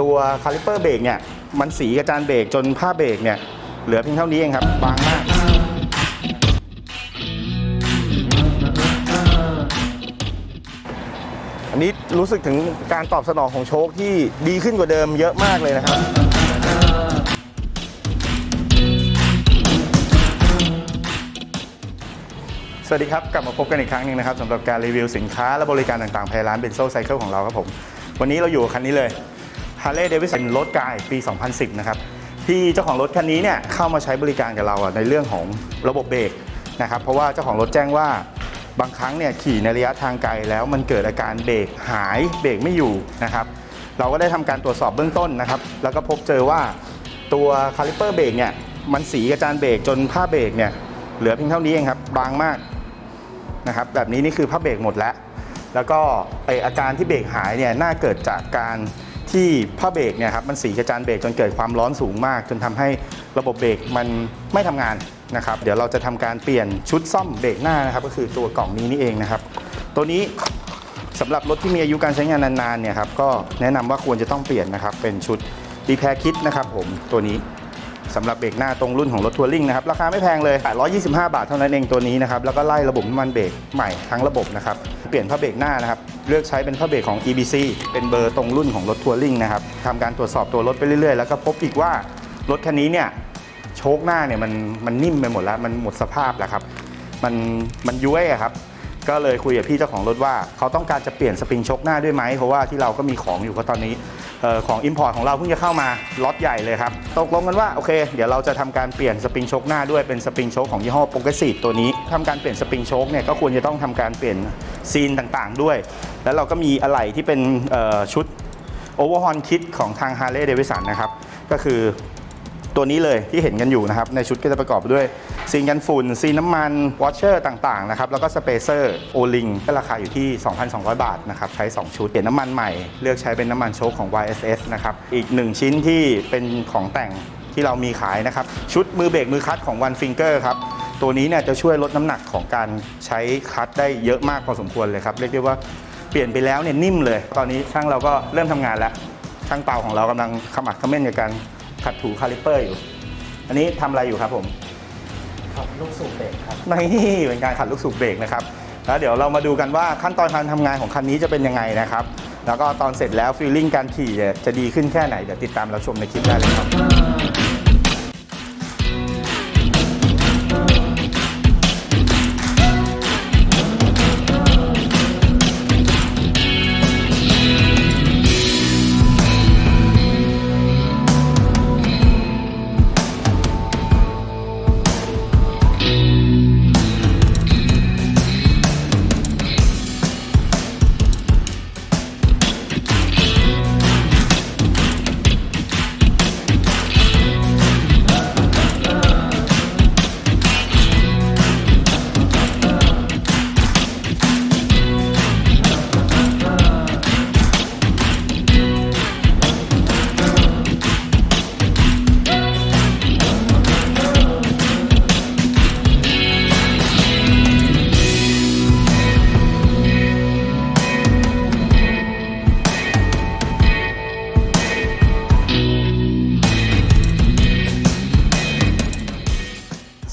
ตัวคาลิเปอร์เบรกเนี่ยมันสีกับจานเบรกจนผ้าเบรกเนี่ยเหลือเพียงเท่านี้เองครับบางมากอันนี้รู้สึกถึงการตอบสนองของโชคที่ดีขึ้นกว่าเดิมเยอะมากเลยนะครับสวัสดีครับ กลับมาพบกันอีกครั้งหนึงนะครับสำหรับการรีวิวสินค้าและบริการต่างๆภายในร้านเบนโซไซเคิลของเราครับผม วันนี้เราอยู่กับคันนี้เลย Harley Davidson รถกายปี 2010 นะครับ ที่เจ้าของรถคันนี้เนี่ยเข้ามาใช้บริการกับเราในเรื่องของระบบเบรกนะครับ เพราะว่าเจ้าของรถแจ้งว่าบางครั้งเนี่ยขี่ในระยะทางไกลแล้วมันเกิดอาการเบรกหายเบรกไม่อยู่นะครับเราก็ได้ทำการตรวจสอบเบื้องต้นนะครับ แล้วก็พบเจอว่าตัวคาลิเปอร์เบรกเนี่ยมันสีกับจานเบรกจนผ้าเบรกเนี่ยเหลือเพียงเท่านี้เองครับบางมากนะครับแบบนี้นี่คือผ้าเบรกหมดแล้ว แล้วก็ไออาการที่เบรกหายเนี่ยน่าเกิดจากการ ที่ผ้าเบรกเนี่ยครับมันสีกระจานเบรกจนเกิดความร้อนสูงมาก จนทำให้ระบบเบรกมันไม่ทำงานนะครับเดี๋ยวเราจะทำการเปลี่ยนชุดซ่อมเบรกหน้านะครับก็คือตัวกล่องนี้นี่เองนะครับ ตัวนี้สำหรับรถที่มีอายุการใช้งานนานๆเนี่ยครับก็แนะนำว่าควรจะต้องเปลี่ยนนะครับเป็นชุดรีแพคคิดนะครับผมตัวนี้ สำหรับเบรกหน้าตรงรุ่นของรถทัวริงนะครับราคาไม่แพงเลย 825 บาทเท่านั้นเองตัวนี้นะครับแล้วก็ไล่ระบบน้ำมันเบรกใหม่ทั้งระบบนะครับเปลี่ยนผ้าเบรกหน้านะครับเลือกใช้เป็นผ้าเบรกของ EBC เป็นเบอร์ตรงรุ่นของรถทัวริงนะครับทำการตรวจสอบตัวรถไปเรื่อยๆ แล้วก็พบอีกว่ารถคันนี้เนี่ยโชคหน้าเนี่ยมันมันนิ่มไปหมดแล้วมันหมดสภาพแล้วครับมันมันย้วยอะครับก็เลยคุยกับพี่เจ้าของรถว่า เขาต้องการจะเปลี่ยนสปริงชคหน้าด้วยไหมเพราะว่าที่เราก็มีของอยู่ก็ตอนนี้ ของ Import ของเราเพิ่งจะเข้ามาล็อตใหญ่เลยครับ ตกลงกันว่าโอเค เดี๋ยวเราจะทำการเปลี่ยนสปริงโชคหน้าด้วยเป็นสปริงโชคของยี่ห้อโปรเกรสซีฟตัวนี้ทำการเปลี่ยนสปริงโชคเนี่ยก็ควรจะต้องทำการเปลี่ยนซีนต่างๆ ด้วย แล้วเราก็มีอะไหล่ที่เป็นชุดโอเวอร์ฮอนคิดของทาง Harley Davidson นะครับก็คือ ตัวนี้เลยที่เห็นกันอยู่นะครับในชุดก็จะประกอบด้วยซีนกันฝุ่นซีนน้ำมันวอชเชอร์ต่างๆนะครับแล้วก็สเปเซอร์โอลิงก็ราคาอยู่ที่ 2,200 บาทนะครับใช้ 2 ชุดเปลี่ยนน้ำมันใหม่เลือกใช้เป็นน้ำมันโชคของ YSS นะครับอีก 1 ชิ้นที่เป็นของแต่งที่เรามีขายนะครับ ชุดมือเบรกมือคัดของ One Finger ครับตัวนี้เนี่ยจะช่วยลดน้ำหนักของการใช้คัดได้เยอะมากพอสมควรเลยครับ เรียกได้ว่าเปลี่ยนไปแล้วเนี่ยนิ่มเลย ตอนนี้ช่างเราก็เริ่มทำงานแล้ว ช่างเตาของเรากำลังขมักขม้นกับการ ขัดถูคาลิปเปอร์อยู่ อันนี้ทำอะไรอยู่ครับผม ขับลูกสูบเบรกครับ นี่เป็นการขัดลูกสูบเบรกนะครับ แล้วเดี๋ยวเรามาดูกันว่าขั้นตอนการทำงานของคันนี้จะเป็นยังไงนะครับ แล้วก็ตอนเสร็จแล้วฟีลลิ่งการขี่เนี่ยจะดีขึ้นแค่ไหน เดี๋ยวติดตามเราชมในคลิปได้เลยครับ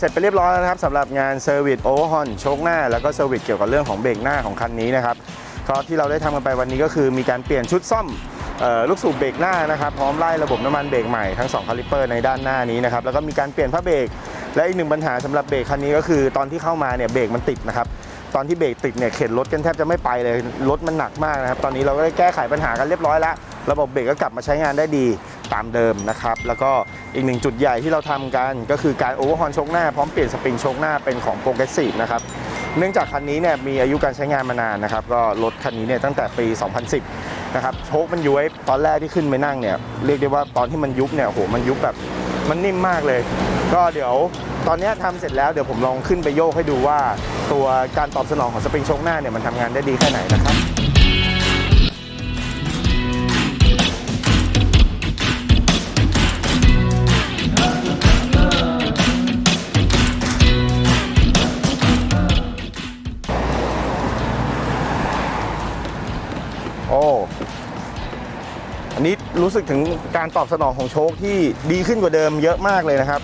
สร็จไปเรียบร้อยแล้วนะครับสำหรับงานเซอร์วิสโอเวอร์ฮอนโชคหน้า แล้วก็เซอร์วิสเกี่ยวกับเรื่องของเบรกหน้าของคันนี้นะครับก็ที่เราได้ทำกันไปวันนี้ก็คือมีการเปลี่ยนชุดซ่อมออลูกสูบเบรกหน้านะครับพร้อมไล่ระบบน้ำมันเบรกใหม่ทั้ง2คาลิปเปอร์ในด้านหน้านี้นะครับแล้วก็มีการเปลี่ยนผ้าเบรกและอีกหนึ่งปัญหาสำหรับเบรกคันนี้ก็คือตอนที่เข้ามาเนี่ยเบรกมันติดนะครับตอนที่เบรกติดเนี่ยเข็นรถกันแทบจะไม่ไปเลยรถมันหนักมากนะครับตอนนี้เราก็ได้แก้ไขปัญหากันเรียบร้อยแล้วระบบเบรกก็กลับมาใช้งานได้ดี ตามเดิมนะครับ แล้วก็อีกหนึ่งจุดใหญ่ที่เราทำกันก็คือการโอเวอร์ฮอนชคหน้าพร้อมเปลี่ยนสปริงชคหน้าเป็นของโปรเกรสซีฟนะครับเนื่องจากคันนี้เนี่ยมีอายุการใช้งานมานานนะครับก็รถคันนี้เนี่ยตั้งแต่ปี 2010 นะครับโชคมันย้ยตอนแรกที่ขึ้นไปนั่งเนี่ยเรียกได้ว่าตอนที่มันยุบเนี่ยโอ้โหมันยุบแบบมันนิ่มมากเลย ก็เดี๋ยวตอนนี้ยทำเสร็จแล้วเดี๋ยวผมลองขึ้นไปโยกให้ดูว่า ตัวการตอบสนองของสปริงชคหน้าเนี่ยมันทำงานได้ดีแค่ไหนนะครับ นี้รู้สึกถึงการตอบสนองของโชคที่ดีขึ้นกว่าเดิมเยอะมากเลยนะครับ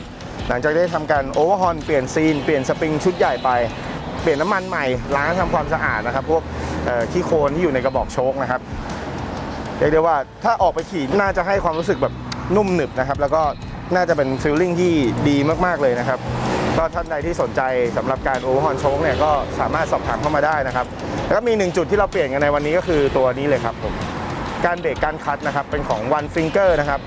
หลังจากได้ทำการโอเวอร์ฮอนเปลี่ยนซีน เปลี่ยนสปริงชุดใหญ่ไป เปลี่ยนน้ำมันใหม่ ล้างทำความสะอาดนะครับ พวกขี้โคลนที่อยู่ในกระบอกโชคนะครับเรียกได้ว่าถ้าออกไปขี่น่าจะให้ความรู้สึกแบบนุ่มหนึบนะครับ แล้วก็น่าจะเป็นฟีลลิ่งที่ดีมากๆเลยนะครับ ก็ท่านใดที่สนใจสำหรับการโอเวอร์ฮอนโชคเนี่ยก็สามารถสอบถามเข้ามาได้นะครับ แล้วก็มีหนึ่งจุดที่เราเปลี่ยนกันในวันนี้ก็คือตัวนี้เลยครับผม การเบรกการคัดนะครับเป็นของ One Finger นะครับ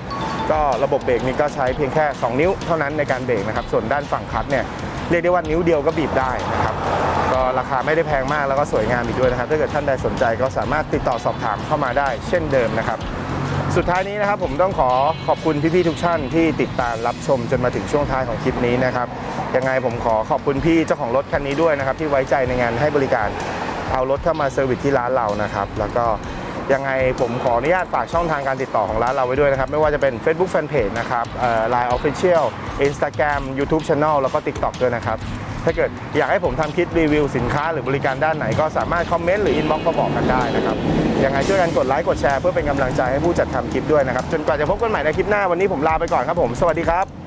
ก็ระบบเบรกนี้ก็ใช้เพียงแค่ 2 นิ้วเท่านั้นในการเบรกนะครับส่วนด้านฝั่งคัดเนี่ยเรียกได้ว่านิ้วเดียวก็บีบได้นะครับก็ราคาไม่ได้แพงมากแล้วก็สวยงามอีกด้วยนะครับ ถ้าเกิดท่านใดสนใจก็สามารถติดต่อสอบถามเข้ามาได้ เช่นเดิมนะครับ สุดท้ายนี้นะครับผมต้องขอขอบคุณพี่ๆทุกท่านที่ติดตามรับชมจนมาถึงช่วงท้ายของคลิปนี้นะครับยังไงผมขอขอบคุณพี่เจ้าของรถคันนี้ด้วยนะครับที่ไว้ใจในงานให้บริการเอารถเข้ามาเซอร์วิสที่ร้านเรานะครับ แล้วก็ ยังไงผมขออนุญาตฝากช่องทางการติดต่อของร้านเราไว้ด้วยนะครับ ไม่ว่าจะเป็น Facebook Fanpage นะครับไลน์ Official Instagram YouTube Channel แล้วก็ TikTok ด้วยนะครับ ถ้าเกิดอยากให้ผมทำคลิปรีวิวสินค้าหรือบริการด้านไหนก็สามารถคอมเมนต์หรืออินบ็อกซ์มาบอกกันได้นะครับ ยังไงช่วยกันกดไลค์กดแชร์เพื่อเป็นกำลังใจให้ผู้จัดทำคลิปด้วยนะครับ จนกว่าจะพบกันใหม่ในคลิปหน้าวันนี้ผมลาไปก่อนครับผม สวัสดีครับ